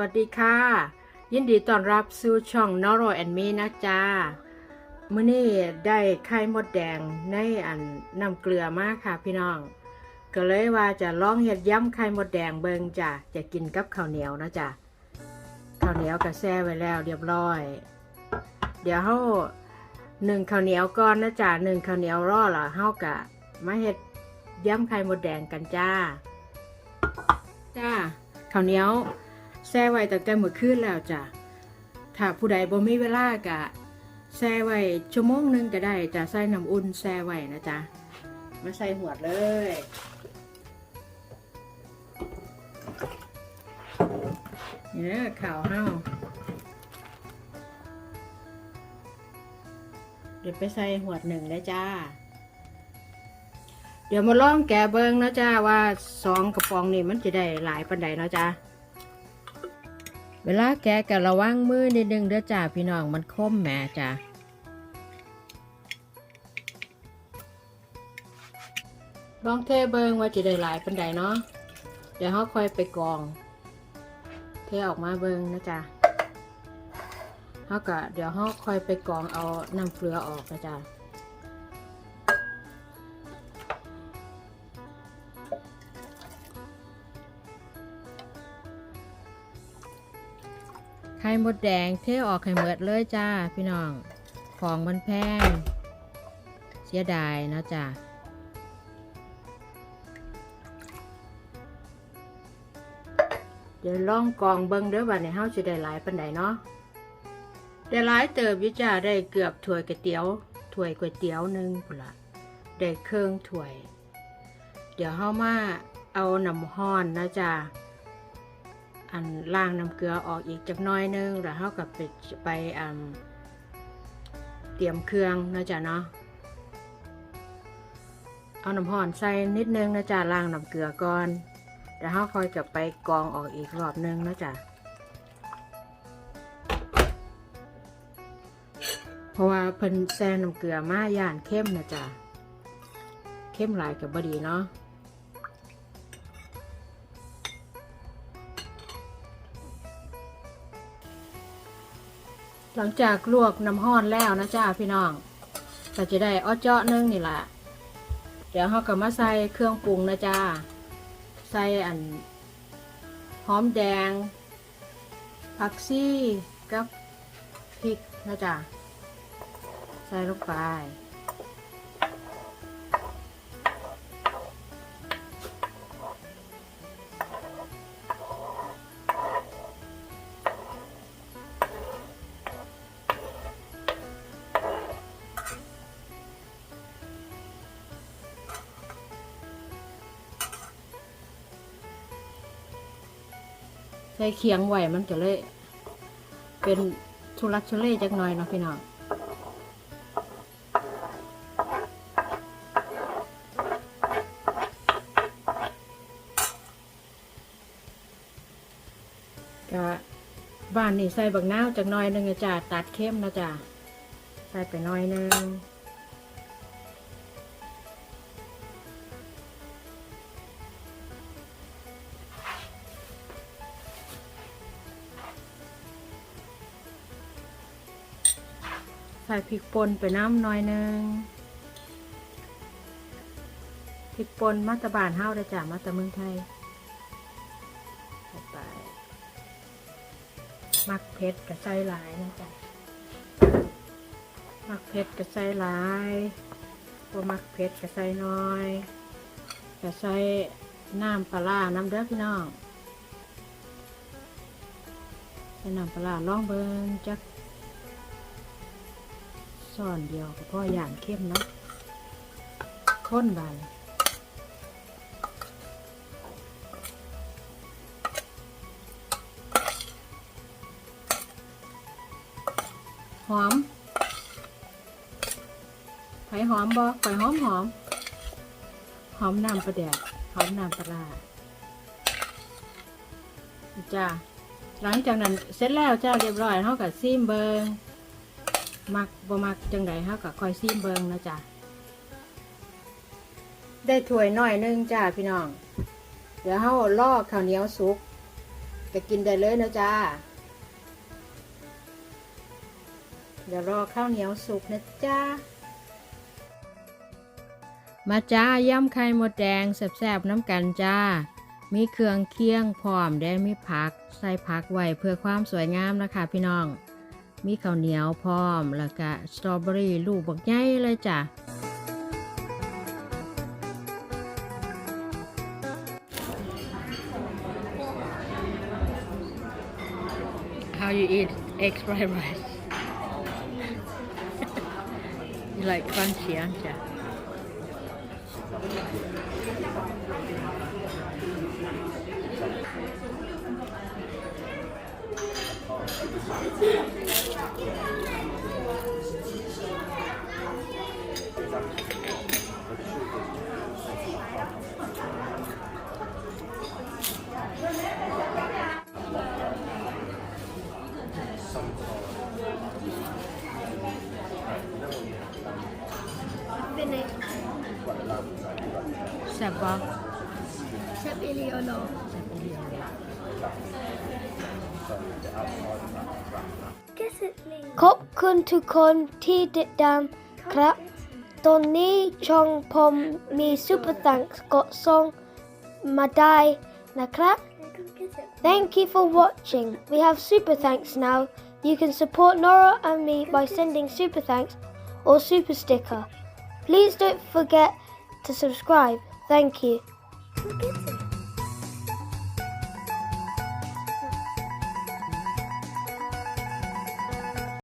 วัสดีค่ะ ยินดีต้อนรับสู่ช่อง Noro and Me นะจ๊ะมื้อนี้ได้ไข่มดแดงในอันน้ำเกลือมากค่ะพี่น้อง ก็เลยว่าจะลองเฮ็ดยำไข่มดแดงเบิงจ้ะจะกินกับข้าวเหนียวนะจ๊ะข้าวเหนียวก็แช่ไว้แล้วเรียบร้อย เดี๋ยวเฮาหนึ่งข้าวเหนียวก่อนนะจ๊ะหนึ่งข้าวเหนียวรอละเฮากะมาเฮ็ดยำไข่มดแดงกันจ้า จ้าข้าวเหนียว แช่ไว้ตั้งแต่เมื่อคืนแล้วจ้ะถ้าผู้ใดบ่มีเวลากะแช่ไว้ชั่วโมงหนึงก็ได้จะใส่น้ำอุ่นแช่ไว้นะจ๊ะมาใส่หัวดเลย เนี่ยข่าวเฮาเดี๋ยวไปใส่หัวหนึ่งเลยจ้า เดี๋ยวมาลองแกะเบิ้งนะจ้าว่าสองกระป๋องนี่มันจะได้หลายปันใดเนาะจ้า เวลาแกะกะระวังมือนิดนึงเด้อจ้าพี่น้องมันคมแหมจ้าลองเทเบิงว่าจะได้หลายปันใดเนาะ เดี๋ยวเขาค่อยไปกรอง เทออกมาเบิงนะจ้าเขากะเดี๋ยวเขาค่อยไปกรองเอาน้ำเกลือออกนะจ้า ไข่มดแดงเทออกไข่เมดเลยจ้าพี่น้อง ของมันแพง เสียดายนะจ้าเดี๋ยวลองกองเบิ้งเด้อว่าในเฮาจะได้หลายปันใดเนาะได้หลายเติบยู่จ้าได้เกือบถ้วยก๋วยเตี๋ยวถ้วยก๋วยเตี๋ยวหนึ่งพุ่นละได้เครื่องถ้วย เดี๋ยวเฮามาเอาน้ำห้อนนะจ้า อันล่างน้ำเกลือออกอีกจักน้อยนึงแล้วเฮากับไปไปเตรียมเครื่องนะจ๊ะเนาะเอาน้ำห่อนใส่นิดนึงนะจ๊ะล่างน้ำเกลือก่อนแล้วเฮาค่อยกับไปกรองออกอีกรอบนึงนะจ๊ะเพราะว่าเพิ่นแซ่น้ำเกลือมาย่านเข้มนะจ๊ะเข้มหลายกับบดีเนาะ หลังจากลวกน้ำห้อนแล้วนะจ้าพี่น้องก็จะได้อ้อเจาะนึงนี่แหละเดี๋ยวเราก็มาใส่เครื่องปรุงนะจ้า ใส่อันหอมแดง ผักซี่กับพริกนะจ้าใส่ลงไป ส่เคียงไหวมันก็เลย เป็นทุลักทุเลจักหน่อยเนาะพี่น้องก็บ้านนี่ใส่บักนาวจากหน้อยนึงอะจ้าตัดเข้มนะจ้าใส่ไปหน้อยนึง ส่พริกป่นไปน้ำหน้อยหนึงพริกป่นมาตะบานเฮาได้จ้ามาตะเมืองไทยไปมักเผ็ดกับใส่หลายนะจ๊ะมักเผ็ดกับใส่หลายตัวมักเผ็ดกับใส่น้อยกับใส่น้ำปลาน้ำเด้อพี่น้องใส่น้ำปลาร้าล่องเบิงจัก ซ่อนเดียวกับพ่ออย่างเข้มเนาะข้นบานหอมไผ่หอมบ่ไผ่หอมหอม หอมน้ำปลาแดกหอมน้ำปลาร้าจ้าหลังจากนั้นเสร็จแล้วจ้าเรียบร้อยเขากับซีมเบิง มักบ่มักจังใดเขากับคอยซีมเบิงนะจ้าได้ถ้วยน้อยหนึงจ้าพี่น้อง เดี๋ยวเขาลอกข้าวเหนียวสุกก็กินได้เลยนะจ้า เดี๋ยวรอข้าวเหนียวสุกนะจ้า มาจ้าย่ำไข่มดแดงแซ่บๆน้ำกันจ้า มีเครื่องเคียงพร้อมได้มีผัก ใส่ผักไว้เพื่อความสวยงามนะคะพี่น้อง มีข้าวเหนียวพร้อม แล้วก็สตรอเบอรี่ลูกบักใหญ่เลยจ้ะ How you eat egg fried rice? you like crunchy, aren't you? Vinny. แซ่บบ่ Except Eleanor. ขอบคุณทุกคนที่ติดตามครับตอนนี้ช่องผมมี Super Thanks กดส่งมาได้นะครับ Thank you for watching. We have Super Thanks now. You can support Nora and me by sending Super Thanks or Super Sticker. Please don't forget to subscribe. Thank you.